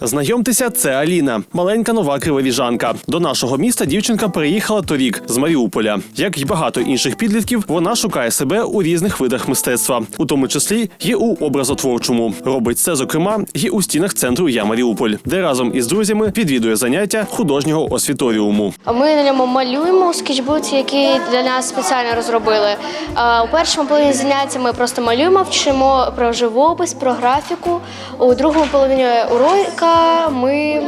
Знайомтеся, це Аліна, маленька нова кривовіжанка. До нашого міста дівчинка переїхала торік з Маріуполя. Як й багато інших підлітків, вона шукає себе у різних видах мистецтва, у тому числі і у образотворчому. Робить це, зокрема, і у стінах центру Я Маріуполь, де разом із друзями відвідує заняття художнього освіторіуму. Ми на ньому малюємо скетчбуці, який для нас спеціально розробили. У першому половині заняття ми просто малюємо, вчимо про живопис, про графіку. У другому половині урока ми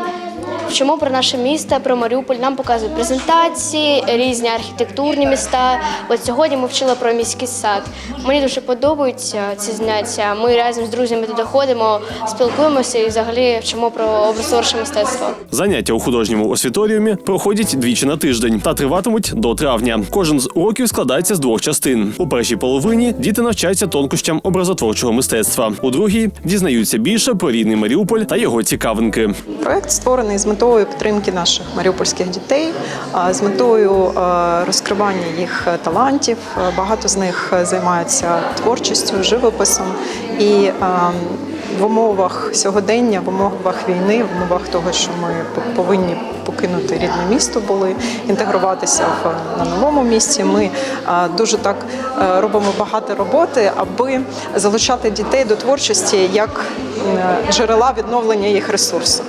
вчимо про наше місто, про Маріуполь. Нам показують презентації, різні архітектурні міста. От сьогодні ми вчили про міський сад. Мені дуже подобаються ці заняття. Ми разом з друзями туди ходимо, спілкуємося і взагалі вчимо про образотворче мистецтво. Заняття у художньому освіторіумі проходять двічі на тиждень та триватимуть до травня. Кожен з уроків складається з двох частин. У першій половині діти навчаються тонкощам образотворчого мистецтва. У другій дізнаються більше про рідний Маріуполь та його цікавинки. Проект створений з метою підтримки наших маріупольських дітей, з метою е, розкривання їх талантів. Е, Багато з них займаються творчістю, живописом і е, в умовах сьогодення, в умовах війни, в умовах того, що ми повинні покинути рідне місто, були інтегруватися в на новому місці. Ми дуже так робимо багато роботи, аби залучати дітей до творчості як джерела відновлення їх ресурсу.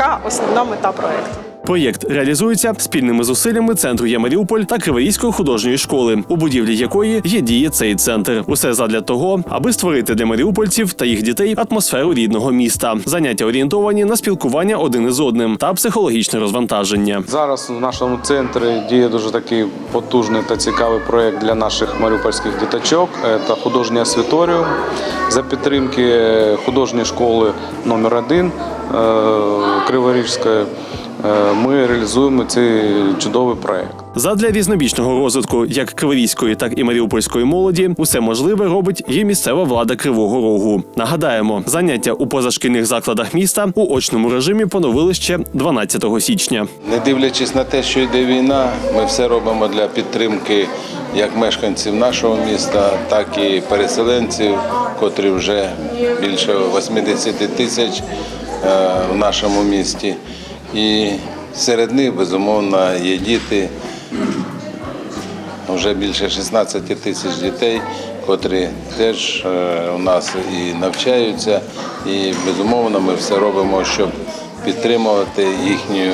Така основна мета проекту. Проєкт реалізується спільними зусиллями центру «Я Маріуполь та Криворізької художньої школи, у будівлі якої є діє цей центр. Усе задля того, аби створити для маріупольців та їх дітей атмосферу рідного міста. Заняття орієнтовані на спілкування один із одним та психологічне розвантаження. Зараз в нашому центрі діє дуже такий потужний та цікавий проєкт для наших маріупольських діточок. Це художній освіторіум за підтримки художньої школи номер 1 Криворізької. Е, Ми реалізуємо цей чудовий проєкт. Задля різнобічного розвитку як криворізької, так і маріупольської молоді усе можливе робить і місцева влада Кривого Рогу. Нагадаємо, заняття у позашкільних закладах міста у очному режимі поновили ще 12 січня. Не дивлячись на те, що йде війна, ми все робимо для підтримки як мешканців нашого міста, так і переселенців, котрі вже більше 80 тисяч е, в нашому місті. І серед них, безумовно, є діти, вже більше 16 тисяч дітей, котрі теж е, у нас і навчаються. І безумовно ми все робимо, щоб підтримувати їхню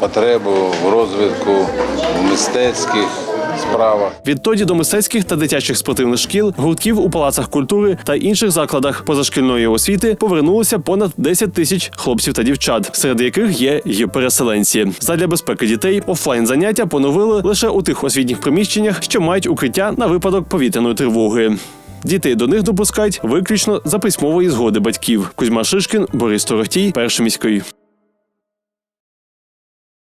потребу в розвитку в мистецьких справах. Відтоді до мистецьких та дитячих спортивних шкіл, гуртків у палацах культури та інших закладах позашкільної освіти повернулося понад 10 тисяч хлопців та дівчат, серед яких є й переселенці. Задля безпеки дітей офлайн заняття поновили лише у тих освітніх приміщеннях, що мають укриття на випадок повітряної тривоги. Дітей до них допускають виключно за письмової згоди батьків. Кузьма Шишкін, Борис Торохтій, перший міський.